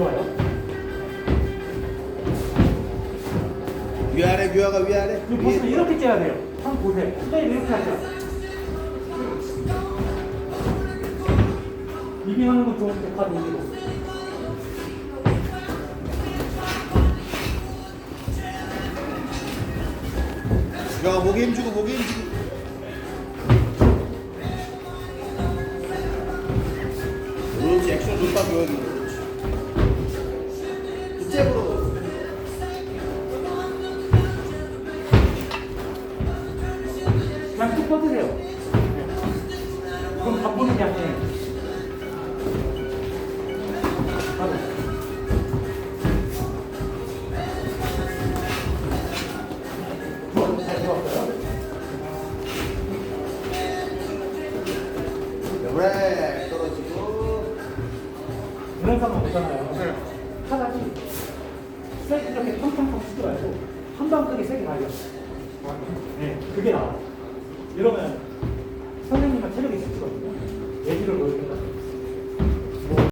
좋아요? 위아래 위아가 위아래 보시면 이렇게 째야 돼요. 한번 보세요. 선생님 이렇게 하죠. 이빙하는 거 좋은데 카드 이기고. 위아가 목에 힘주고 목에 힘주고 그렇지 액션 좋다 교현 그냥 쭉 뻗으세요. 네. 그럼 바쁘는 게 아니에요. 바로. 좋아, 잘 좋았어요. 그래 떨어지고 이런 상황 보잖아요. 차라리 세게 이렇게 팡팡팡 치지 말고 한 방 크게 세게 달려. 네, 그게 나아. 이러면 선생님만 체력이 있으시거든요. 예지를 보여준다.